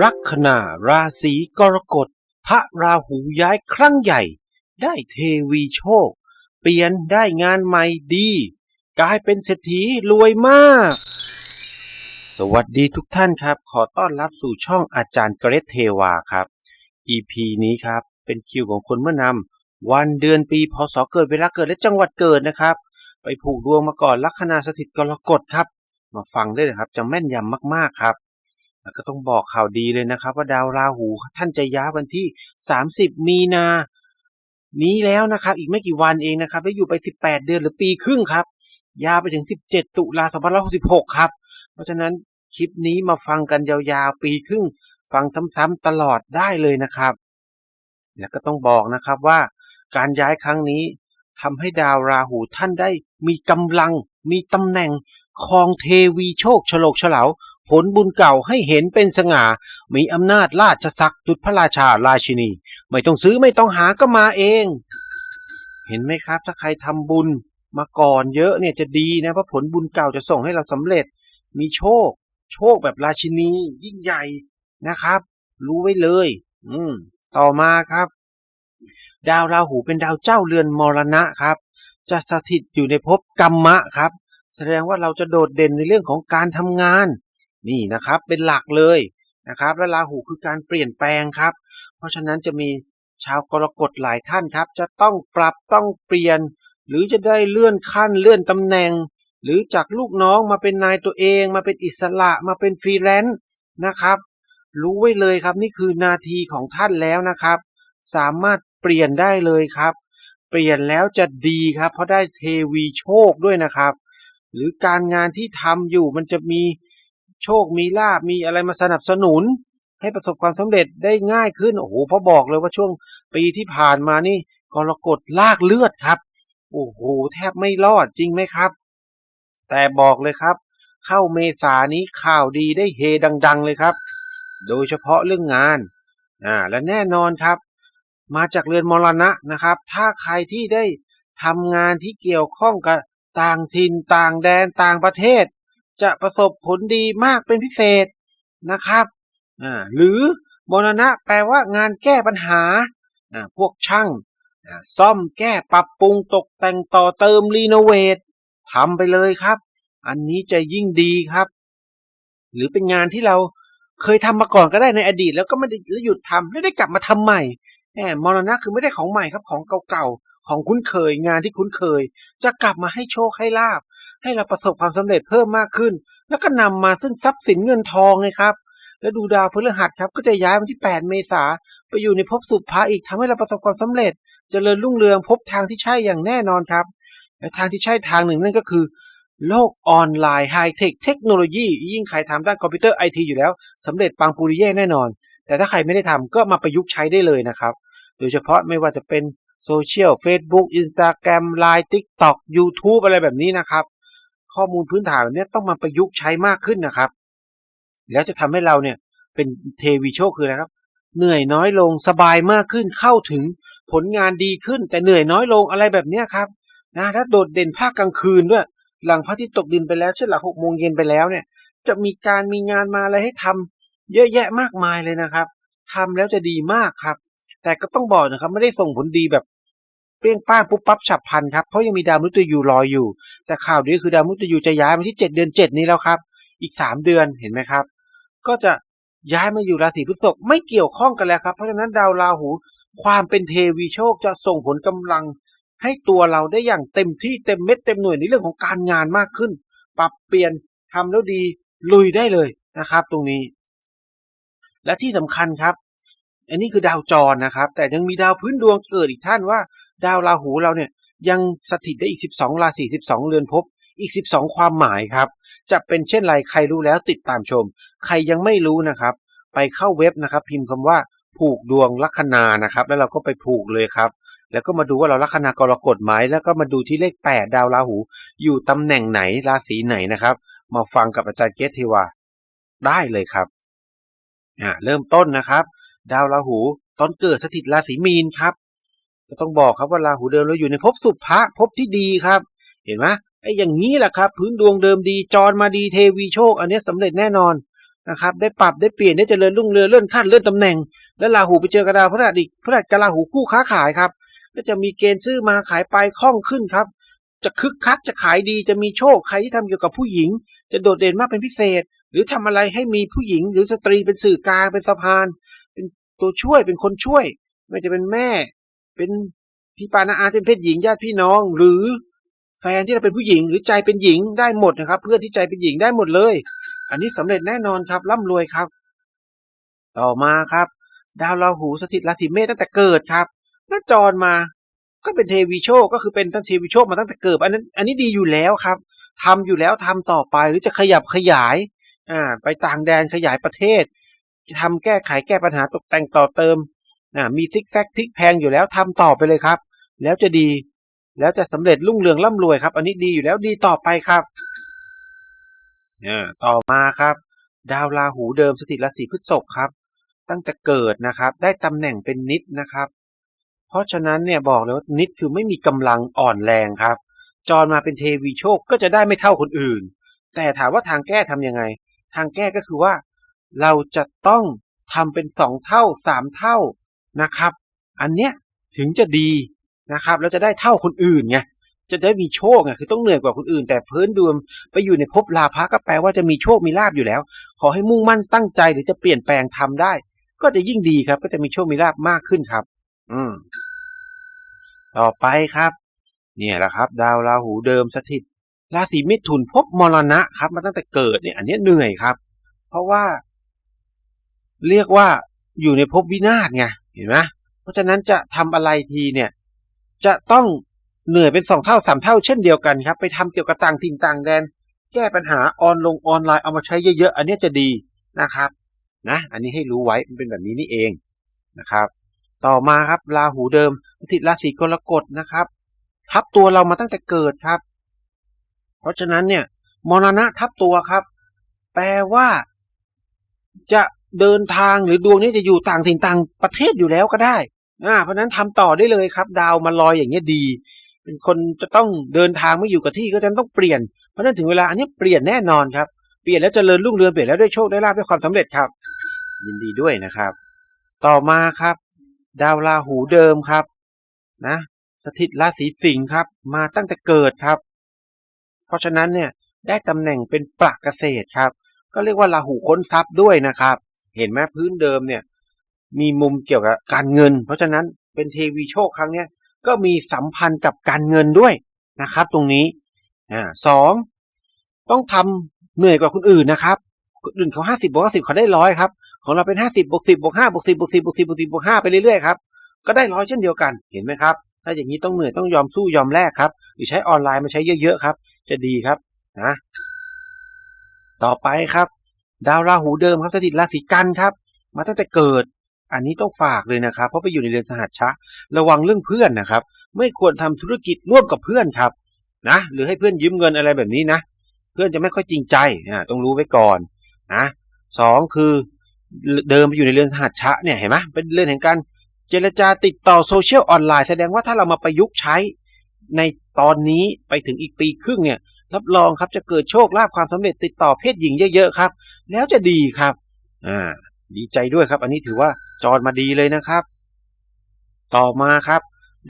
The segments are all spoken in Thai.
ลัคนาราศีกรกฎ พระราหูย้ายครั้งใหญ่ ได้เทวีโชค เปลี่ยนได้งานใหม่ดี กลายเป็นเศรษฐีรวยมาก สวัสดีทุกท่านครับ ขอต้อนรับสู่ช่องอาจารย์เกรทเทวาครับ EP นี้ครับเป็นคิวของคนเมื่อนำวันเดือนปีพศเกิดเวลาเกิดและจังหวัดเกิดนะครับ ไปผูกดวงมาก่อนลัคนาสถิตกรกฎครับ มาฟังได้เลยครับจะแม่นยำมากๆครับ แล้วก็ต้องบอกข่าวดีเลยนะครับว่าดาวราหูท่านจะย้ายวันที่ 30 มีนา นี้แล้วนะครับ อีกไม่กี่วันเองนะครับแล้วอยู่ไป 18 เดือนหรือปีครึ่งครับ ยาวไปถึง 17 ตุลา2566 ครับ เพราะฉะนั้นคลิปนี้มาฟังกันยาวๆ ปีครึ่ง ฟังซ้ำๆตลอดได้เลยนะครับ แล้วก็ต้องบอกนะครับว่าการย้ายครั้งนี้ทำให้ดาวราหูท่านได้มีกำลัง มีตำแหน่งครองเทวีโชคฉลกเฉลา ผลบุญเก่าให้เห็นเป็นสง่า มีอำนาจราชศักดิ์ดุจพระราชาราชินี ไม่ต้องซื้อไม่ต้องหาก็มาเอง เห็นไหมครับ ถ้าใครทำบุญมาก่อนเยอะเนี่ยจะดีนะเพราะผลบุญเก่าจะส่งให้เราสำเร็จ มีโชค โชคแบบราชินี ยิ่งใหญ่นะครับ รู้ไว้เลย อืม ต่อมาครับ ดาวราหูเป็นดาวเจ้าเรือนมรณะครับ จะสถิตอยู่ในภพกรรมะครับ แสดงว่าเราจะโดดเด่นในเรื่องของการทำงาน นี่นะครับเป็นหลักเลยนะครับและราหูคือการเปลี่ยนแปลงครับ เพราะฉะนั้นจะมีชาวกรกฎหลายท่านครับ จะต้องปรับต้องเปลี่ยน หรือจะได้เลื่อนขั้นเลื่อนตำแหน่ง หรือจากลูกน้องมาเป็นนายตัวเอง มาเป็นอิสระมาเป็นฟรีแลนซ์นะครับ รู้ไว้เลยครับนี่คือนาทีของท่านแล้วนะครับ สามารถเปลี่ยนได้เลยครับ เปลี่ยนแล้วจะดีครับ เพราะได้เทวีโชคด้วยนะครับ หรือการงานที่ทำอยู่มันจะมี โชคมีลาบมีอะไรมาสนับสนุน ให้ประสบความสำเร็จได้ง่ายขึ้นโอ้โหพอบอกเลยว่าช่วงปีที่ผ่านมานี่กรกฎลากเลือดครับ โอ้โหแทบไม่รอดจริงไหมครับ แต่บอกเลยครับ เข้าเมษานี้ข่าวดีได้เฮดัง ๆ เลยครับ โดยเฉพาะเรื่องงานอ่าและแน่นอนครับ มาจากเรือนมรณะนะครับ ถ้าใครที่ได้ทำงานที่เกี่ยวข้องกับต่างถิ่นต่างแดนต่างประเทศ จะประสบผลดีมากเป็นพิเศษนะครับอ่าหรือมรณะแปลว่างานแก้ปัญหาอ่าพวกช่างอ่าซ่อมแก้ปรับปรุงตกแต่งต่อเติมรีโนเวททำไปเลยครับ อันนี้จะยิ่งดีครับ หรือเป็นงานที่เราเคยทำมาก่อนก็ได้ในอดีต แล้วก็ไม่ได้แล้วหยุดทำแล้วได้กลับมาทำใหม่แหมมรณะคือไม่ได้ของใหม่ครับของเก่าๆของคุ้นเคยงานที่คุ้นเคย จะกลับมาให้โชคให้ลาบ ให้เราประสบความสำเร็จเพิ่มมากขึ้น แล้วก็นำมาซึ่งทรัพย์สินเงินทองไงครับ แล้วดูดาวพฤหัสครับก็จะย้ายวันที่ 8 เมษาไปอยู่ในภพสุภะอีกทำให้เราประสบความสำเร็จจเจริญรุ่งเรืองพบทางที่ใช่อย่างแน่นอนครับ และทางที่ใช่ทางหนึ่งนั่นก็คือ โลกออนไลน์ไฮเทคเทคโนโลยียิ่งใครทำด้านคอมพิวเตอร์ไอทีอยู่แล้วสำเร็จปังปุริเย่แน่นอน แต่ถ้าใครไม่ได้ทำก็มาประยุกต์ใช้ได้เลยนะครับ โดยเฉพาะไม่ว่าจะเป็นโซเชียล Facebook Instagram Line TikTok YouTube อะไรแบบนี้นะครับ ข้อมูลพื้นฐานแบบนี้ต้องมาประยุกต์ใช้มากขึ้นนะครับ แล้วจะทำให้เราเนี่ยเป็นเทวีโชคคืออะไรครับ เหนื่อยน้อยลงสบายมากขึ้นเข้าถึงผลงานดีขึ้น แต่เหนื่อยน้อยลงอะไรแบบเนี้ยครับนะถ้าโดดเด่นภาคกลางคืนด้วย หลังพระอาทิตย์ตกดินไปแล้วเช่นหลังหกโมงเย็นไปแล้วเนี่ย จะมีการมีงานมาอะไรให้ทำเยอะแยะมากมายเลยนะครับทำแล้วจะดีมากครับ แต่ก็ต้องบอกนะครับ ไม่ได้ส่งผลดีแบบ เปรี้ยงป้างปุ๊บปั๊บฉับพันครับเพราะยังมีดาวมฤตยูรออยู่ แต่ข่าวดีคือดาวมฤตยูจะย้ายมาที่เจ็ดเดือนเจ็ดนี้แล้วครับ อีกสามเดือนเห็นไหมครับ ก็จะย้ายมาอยู่ราศีพฤษภไม่เกี่ยวข้องกันแล้วครับ เพราะฉะนั้นดาวราหูความเป็นเทวีโชคจะส่งผลกำลัง ให้ตัวเราได้อย่างเต็มที่เต็มเม็ดเต็มหน่วยในเรื่องของการงานมากขึ้น ปรับเปลี่ยนทำแล้วดีลุยได้เลยนะครับ ตรงนี้ และที่สำคัญครับ อันนี้คือดาวจรนะครับ แต่ยังมีดาวพื้นดวงเกิดอีกท่านว่า ดาวราหูเราเนี่ยยังสถิตได้อีก 12 ราศี 12 เรือนภพอีก 12 ความหมายครับ จะเป็นเช่นไรใครรู้แล้วติดตามชม ใครยังไม่รู้นะครับ ไปเข้าเว็บนะครับ พิมพ์คำว่าผูกดวงลัคนานะครับ แล้วเราก็ไปผูกเลยครับ แล้วก็มาดูว่าเราลัคนากรกฎไหมแล้วก็มาดูที่เลข 8 ดาวราหู อยู่ตำแหน่งไหนราศีไหนนะครับ มาฟังกับอาจารย์เกตเทวาได้เลยครับอ่าเริ่มต้นนะครับ ดาวราหู ตอนเกิดสถิตราศีมีนครับ ก็ต้องบอกครับว่าราหูเดิมเราอยู่ในภพสุภะภพที่ดีครับ เห็นไหมไอ้อย่างนี้แหละครับ พื้นดวงเดิมดีจรมาดีเทวีโชค อันนี้สำเร็จแน่นอนนะครับ ได้ปรับได้เปลี่ยนได้เจริญรุ่งเรืองเลื่อนขั้นเลื่อนตำแหน่ง แล้วราหูไปเจอกระดาวพระราชอีกพระราชกบราหูคู่ค้าขายครับ ก็จะมีเกณฑ์ซื้อมาขายไปคล่องขึ้นครับ จะคึกคักจะขายดีจะมีโชคใครที่ทำเกี่ยวกับผู้หญิง จะโดดเด่นมากเป็นพิเศษ หรือทำอะไรให้มีผู้หญิง หรือสตรีเป็นสื่อกลางเป็นสะพาน เป็นตัวช่วยเป็นคนช่วย ไม่จะเป็นแม่ เป็นพี่ปานาอาที่เป็นเพศหญิงญาติพี่น้อง หรือแฟนที่เราเป็นผู้หญิง หรือใจเป็นหญิงได้หมดนะครับ เพื่อนที่ใจเป็นหญิงได้หมดเลย อันนี้สำเร็จแน่นอนครับร่ำรวยครับ ต่อมาครับ ดาวราหูสถิตราศีเมษตั้งแต่เกิดครับแล้วจรมา ก็เป็นเทวีโชคก็คือเป็นตั้งเทวีโชคมาตั้งแต่เกิดอันนั้น อันนี้ดีอยู่แล้วครับทำอยู่แล้วทำต่อไปหรือจะขยับขยายอ่าไปต่างแดนขยายประเทศ จะทำแก้ไขแก้ปัญหาตกแต่งต่อเติม อ่ามีซิกแซกพลิกแพงอยู่แล้วทำต่อไปเลยครับ แล้วจะดี แล้วจะสำเร็จรุ่งเรืองร่ำรวยครับ อันนี้ดีอยู่แล้วดีต่อไปครับอ่าต่อมาครับ ดาวราหูเดิมสถิตราศีพฤษภครับ ตั้งแต่เกิดนะครับ ได้ตำแหน่งเป็นนิดนะครับ เพราะฉะนั้นเนี่ยบอกเลยว่านิดคือไม่มีกำลังอ่อนแรงครับ จรมาเป็นเทวีโชคก็จะได้ไม่เท่าคนอื่น แต่ถามว่าทางแก้ทำยังไง ทางแก้ก็คือว่า เราจะต้องทำเป็นสองเท่าสามเท่า นะครับ อันเนี้ยถึงจะดีนะครับแล้วจะได้เท่าคนอื่นไงจะได้มีโชคไงคือต้องเหนื่อยกว่าคนอื่น แต่เพื้นดวงไปอยู่ในภพลาภะก็แปลว่าจะมีโชคมีลาบอยู่แล้ว ขอให้มุ่งมั่นตั้งใจหรือจะเปลี่ยนแปลงทำได้ ก็จะยิ่งดีครับ ก็จะมีโชคมีลาบมากขึ้นครับ อืม ต่อไปครับ เนี่ยแหละครับ ดาวราหูเดิมสถิตราศีมิถุนพบมรณะครับ มาตั้งแต่เกิดเนี่ย อันนี้เหนื่อยครับ เพราะว่า เรียกว่าอยู่ในภพวินาศไง เห็นไหมเพราะฉะนั้นจะทำอะไรทีเนี่ย จะต้องเหนื่อยเป็นสองเท่าสามเท่าเช่นเดียวกันครับ ไปทำเกี่ยวกับต่างถิ่นต่างแดน แก้ปัญหาออนลงออนไลน์เอามาใช้เยอะๆ อันนี้จะดีนะครับ นะ อันนี้ให้รู้ไว้มันเป็นแบบนี้นี่เองนะครับ ต่อมาครับราหูเดิมทิศราศีกรกฎนะครับ ทับตัวเรามาตั้งแต่เกิดครับ เพราะฉะนั้นเนี่ยมรณะทับตัวครับ แปลว่า จะ เดินทางหรือดวงนี้จะอยู่ต่างถิ่นต่างประเทศอยู่แล้วก็ได้อ่าเพราะฉะนั้นทำต่อได้เลยครับ ดาวมาลอยอย่างเงี้ยดี เป็นคนจะต้องเดินทางไม่อยู่กับที่ก็จะต้องเปลี่ยน เพราะฉะนั้นถึงเวลาอันนี้เปลี่ยนแน่นอนครับ เปลี่ยนแล้วเจริญรุ่งเรืองเปลี่ยนแล้วได้โชคได้ลาภได้ความสำเร็จครับ ยินดีด้วยนะครับ ต่อมาครับ ดาวราหูเดิมครับ นะ สถิตราศีสิงห์ครับ มาตั้งแต่เกิดครับ เพราะฉะนั้นเนี่ยได้ตำแหน่งเป็นปลักเกษตรครับ ก็เรียกว่าราหูค้นทรัพย์ด้วยนะครับ เห็นไหมพื้นเดิมเนี่ย มีมุมเกี่ยวกับการเงิน เพราะฉะนั้นเป็นเทวีโชคครั้งเนี้ยก็มีสัมพันธ์กับการเงินด้วยนะครับ ตรงนี้อ่าสองต้องทำเหนื่อยกว่าคนอื่นนะครับคนอื่นเขาห้าสิบบวกห้าสิบเขาได้ร้อยครับของเราเป็นห้าสิบบวกสิบบวกห้าบวกสิบบวกสิบบวกสิบบวกสิบบวกห้าไปเรื่อยๆครับก็ได้ร้อยเช่นเดียวกันเห็นไหมครับ ถ้าอย่างนี้ต้องเหนื่อยต้องยอมสู้ยอมแลกครับ หรือใช้ออนไลน์มาใช้เยอะๆครับ จะดีครับนะต่อไปครับ ดาวราหูเดิมครับสถิตราศีกันครับ มาตั้งแต่เกิด อันนี้ต้องฝากเลยนะครับ เพราะไปอยู่ในเรือนสหัชชะ ระวังเรื่องเพื่อนนะครับ ไม่ควรทำธุรกิจร่วมกับเพื่อนครับนะหรือให้เพื่อนยืมเงินอะไรแบบนี้นะ เพื่อนจะไม่ค่อยจริงใจอ่าต้องรู้ไว้ก่อนนะสองคือเดิมไปอยู่ในเรือนสหัชชะเนี่ยเห็นไหมเป็นเรื่องแห่งการเจรจาติดต่อโซเชียลออนไลน์แสดงว่าถ้าเรามาประยุกต์ใช้ในตอนนี้ไปถึงอีกปีครึ่งเนี่ยรับรองครับจะเกิดโชคลาภความสำเร็จติดต่อเพศหญิงเยอะๆครับ แล้วจะดีครับ อ่า ดีใจด้วยครับ อันนี้ถือว่าจรมาดีเลยนะครับ ต่อมาครับ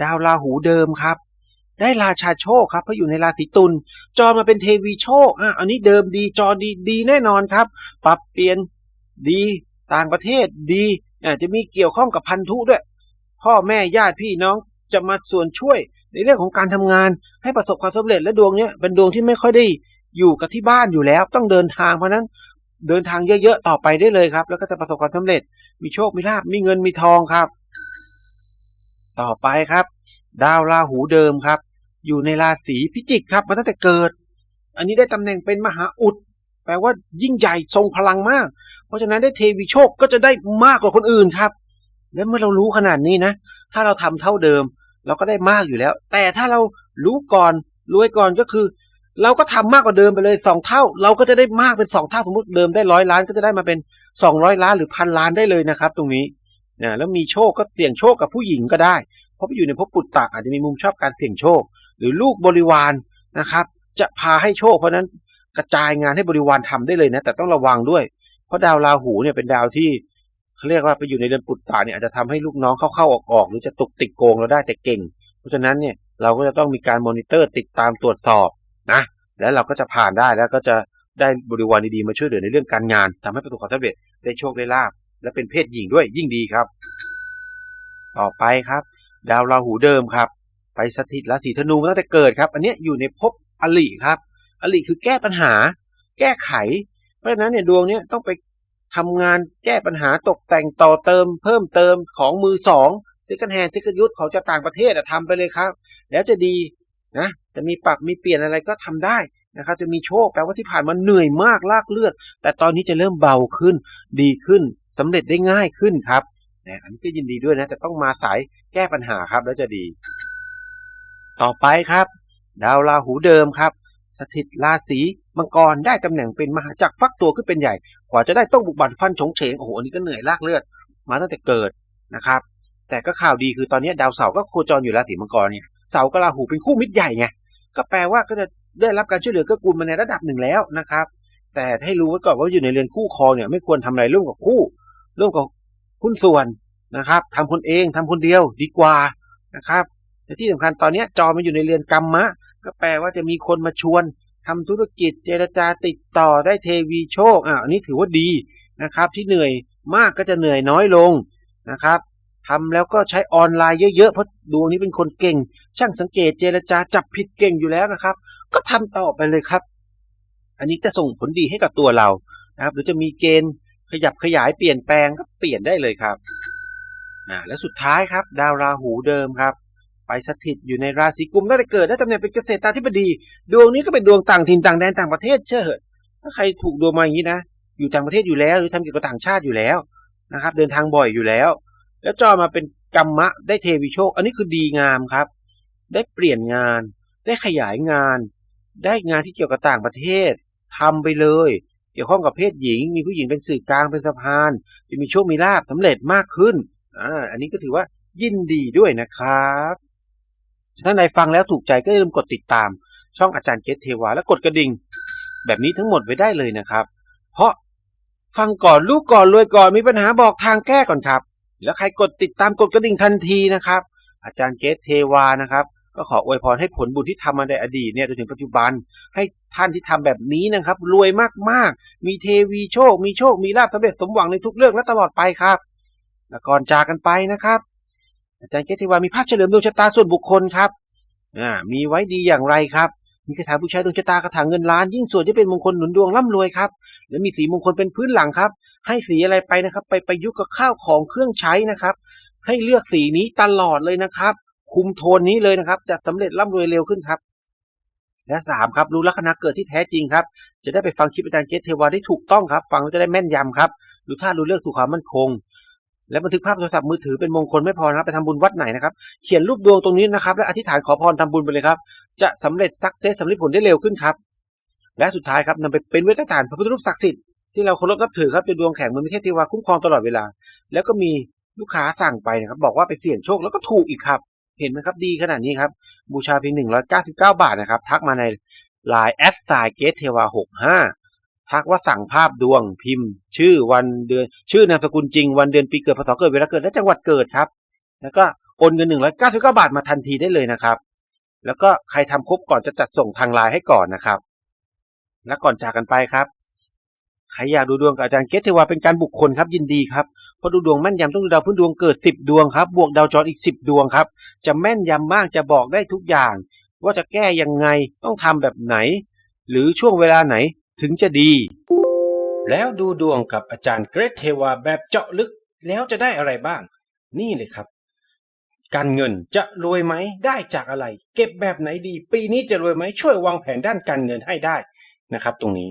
ดาวราหูเดิมครับ ได้ราชาโชคครับเพราะอยู่ในราศีตุลจรมาเป็นเทวีโชคอะอันนี้เดิมดีจอดีดีแน่นอนครับ ปรับเปลี่ยนดีต่างประเทศดีอาจจะมีเกี่ยวข้องกับพันธุด้วย พ่อแม่ญาติพี่น้องจะมาส่วนช่วยในเรื่องของการทำงานให้ประสบความสำเร็จและดวงเนี้ยเป็นดวงที่ไม่ค่อยได้อยู่กับที่บ้านอยู่แล้ว ต้องเดินทางเพราะนั้น เดินทางเยอะๆต่อไปได้เลยครับ แล้วก็จะประสบความสำเร็จ มีโชค มีลาภมีเงินมีทองครับ ต่อไปครับ ดาวราหูเดิมครับ อยู่ในราศีพิจิกครับมาตั้งแต่เกิด อันนี้ได้ตำแหน่งเป็นมหาอุด แปลว่ายิ่งใหญ่ทรงพลังมาก เพราะฉะนั้นได้เทวีโชคก็จะได้มากกว่าคนอื่นครับ และเมื่อเรารู้ขนาดนี้นะ ถ้าเราทำเท่าเดิม เราก็ได้มากอยู่แล้ว แต่ถ้าเรารู้ก่อนรวยก่อนก็คือ เราก็ทำมากกว่าเดิมไปเลยสองเท่า เราก็จะได้มากเป็นสองเท่าสมมติเดิมได้ร้อยล้านก็จะได้มาเป็นสองร้อยล้านหรือพันล้านได้เลยนะครับ ตรงนี้นะแล้วมีโชคก็เสี่ยงโชคกับผู้หญิงก็ได้ เพราะไปอยู่ในภพปุตตะอาจจะมีมุมชอบการเสี่ยงโชค หรือลูกบริวารนะครับ จะพาให้โชค เพราะนั้นกระจายงานให้บริวารทำได้เลยนะ แต่ต้องระวังด้วย เพราะดาวราหูเนี่ยเป็นดาวที่เขาเรียกว่าไปอยู่ในเรือนปุตตะเนี่ยอาจจะทำให้ลูกน้องเข้าๆออกๆหรือจะตกติดโกงเราได้แต่เก่ง เพราะฉะนั้นเนี่ยเราก็จะต้องมีการมอนิเตอร์ติดตามตรวจสอบ นะ แล้วเราก็จะผ่านได้แล้วก็จะได้บริวารดีๆมาช่วยเหลือในเรื่องการงานทำให้ประสบความสำเร็จได้โชคได้ลาบและเป็นเพศหญิงด้วยยิ่งดีครับ ต่อไปครับ ดาวราหูเดิมครับ ไปสถิตราศีธนูตั้งแต่เกิดครับ อันนี้อยู่ในภพอลิครับ อลิคือแก้ปัญหา แก้ไข เพราะฉะนั้นเนี่ยดวงเนี้ยต้องไปทำงานแก้ปัญหาตกแต่งต่อเติม เพิ่มเติมของมือสองซิกันแฮนซิกันยุทธของจากต่างประเทศอะทำไปเลยครับ แล้วจะดีนะ จะมีปรับมีเปลี่ยนอะไรก็ทำได้นะครับ จะมีโชคแปลว่าที่ผ่านมาเหนื่อยมากลากเลือด แต่ตอนนี้จะเริ่มเบาขึ้น ดีขึ้นสำเร็จได้ง่ายขึ้นครับนะอันนี้ก็ยินดีด้วยนะแต่ต้องมาสายแก้ปัญหาครับแล้วจะดี ต่อไปครับ ดาวราหูเดิมครับ สถิตราศีมังกรได้ตำแหน่งเป็นมหาจักรฟักตัวขึ้นเป็นใหญ่ กว่าจะได้ต้องบุกบันฟันฉงเฉงโอ้โหอันนี้ก็เหนื่อยลากเลือด มาตั้งแต่เกิดนะครับ แต่ก็ข่าวดีคือตอนนี้ดาวเสาร์ก็โคจรอยู่ราศีมังกรเนี่ยเสาร์กับราหูเป็นคู่มิตรใหญ่ไง ก็แปลว่าก็จะได้รับการช่วยเหลือเกื้อกูลมาในระดับหนึ่งแล้วนะครับ แต่ให้รู้ไว้ก่อนว่าอยู่ในเรือนคู่ครองเนี่ยไม่ควรทำอะไรร่วมกับคู่ ร่วมกับหุ้นส่วนนะครับทำคนเองทำคนเดียวดีกว่านะครับแต่ที่สำคัญตอนนี้จอมันอยู่ในเรือนกรรมะ ก็แปลว่าจะมีคนมาชวนทำธุรกิจเจรจาติดต่อได้เทวีโชคอะอันนี้ถือว่าดีนะครับ ที่เหนื่อยมากก็จะเหนื่อยน้อยลงนะครับ ทำแล้วก็ใช้ออนไลน์เยอะๆ เพราะดวงนี้เป็นคนเก่ง ช่างสังเกตเจรจาจับผิดเก่งอยู่แล้วนะครับ ก็ทำต่อไปเลยครับ อันนี้จะส่งผลดีให้กับตัวเรานะครับหรือจะมีเกณฑ์ขยับขยายเปลี่ยนแปลงก็เปลี่ยนได้เลยครับอ่าและสุดท้ายครับ ดาวราหูเดิมครับ ไปสถิตอยู่ในราศีกุมตั้งแต่เกิดได้ตำแหน่งเป็นเกษตราธิบดี ดวงนี้ก็เป็นดวงต่างถิ่นต่างแดนต่างประเทศเชื่อเหอะถ้าใครถูกดวงมาอย่างนี้นะอยู่ต่างประเทศอยู่แล้ว หรือทำเกี่ยวกับต่างชาติอยู่แล้วนะครับ เดินทางบ่อยอยู่แล้ว แล้วจอมาเป็นกรรมะได้เทวีโชค อันนี้คือดีงามครับ ได้เปลี่ยนงาน ได้ขยายงาน ได้งานที่เกี่ยวกับต่างประเทศทำไปเลย เกี่ยวข้องกับเพศหญิง มีผู้หญิงเป็นสื่อกลางเป็นสะพาน จะมีโชคมีลาบสำเร็จมากขึ้นอ่าอันนี้ก็ถือว่ายินดีด้วยนะครับท่านใดฟังแล้วถูกใจก็อย่าลืมกดติดตาม ช่องอาจารย์เกตเทวาและกดกระดิ่ง แบบนี้ทั้งหมดไว้ได้เลยนะครับ เพราะฟังก่อนลูกก่อนรวยก่อนมีปัญหาบอกทางแก้ก่อนครับ แล้วใครกดติดตามกดกระดิ่งทันทีนะครับ อาจารย์เกตเทวานะครับ ก็ขออวยพรให้ผลบุญที่ทำมาในอดีตเนี่ยจนถึงปัจจุบัน ให้ท่านที่ทำแบบนี้นะครับ รวยมากๆ มีเทวีโชค มีโชค มีลาภสำเร็จสมหวังในทุกเรื่องและตลอดไปครับและก่อนจากกันไปนะครับ อาจารย์เกตเทวามีภาพเฉลิมดวงชะตาส่วนบุคคลครับอ่ามีไว้ดีอย่างไรครับมีคาถาบูชาดวงชะตาคาถาเงินล้านยิ่งส่วนที่เป็นมงคลหนุนดวงร่ำรวยครับและมีสีมงคลเป็นพื้นหลังครับ ให้สีอะไรไปนะครับ ไปประยุกต์กับข้าวของเครื่องใช้นะครับ ให้เลือกสีนี้ตลอดเลยนะครับ คุมโทนนี้เลยนะครับ จะสำเร็จร่ำรวยเร็วขึ้นครับ และสามครับรู้ลัคนาเกิดที่แท้จริงครับ จะได้ไปฟังคลิปอาจารย์เกตเทวาได้ถูกต้องครับ ฟังแล้วจะได้แม่นยำครับรู้ท่ารู้เลือกสู่ความมั่นคง และบันทึกภาพโทรศัพท์มือถือเป็นมงคลไม่พอนะครับไปทำบุญวัดไหนนะครับ เขียนรูปดวงตรงนี้นะครับ และอธิษฐานขอพรทำบุญไปเลยครับ จะสำเร็จสักเซสสำเร็จผลได้เร็วขึ้นครับและสุดท้ายครับนำไปเป็นเวทฐานพระพุทธรูปศักดิ์สิทธิ์ ที่เราเคารพนับถือครับเป็นดวงแข็งมือเทพเทวาคุ้มครองตลอดเวลา แล้วก็มีลูกค้าสั่งไปนะครับ บอกว่าไปเสี่ยงโชคแล้วก็ถูกอีกครับ เห็นไหมครับดีขนาดนี้ครับ บูชาเพียงหนึ่งร้อยเก้าสิบเก้าบาทนะครับ ทักมาในไลน์แอสไซเกตเทวาหกห้าทักว่าสั่งภาพดวงพิมพ์ ชื่อวันเดือน ชื่อนามสกุลจริง วันเดือนปีเกิดพศเกิดเวลาเกิดและจังหวัดเกิดครับ แล้วก็โอนเงินหนึ่งร้อยเก้าสิบเก้าบาทมาทันทีได้เลยนะครับ แล้วก็ใครทำครบก่อนจะจัดส่งทางไลน์ให้ก่อนนะครับ และก่อนจากกันไปครับ ใครอยากดูดวงกับอาจารย์เกตเทวาเป็นการบุคคลครับยินดีครับเพราะดูดวงแม่นยำต้องดูดาวพื้นดวงเกิดสิบดวงครับ บวกดาวจรอีกสิบดวงครับ จะแม่นยำมากจะบอกได้ทุกอย่าง ว่าจะแก้ยังไงต้องทำแบบไหน หรือช่วงเวลาไหนถึงจะดี แล้วดูดวงกับอาจารย์เกรทเทวาแบบเจาะลึกแล้วจะได้อะไรบ้าง นี่เลยครับ การเงินจะรวยไหมได้จากอะไร เก็บแบบไหนดี ปีนี้จะรวยไหมช่วยวางแผนด้านการเงินให้ได้นะครับ ตรงนี้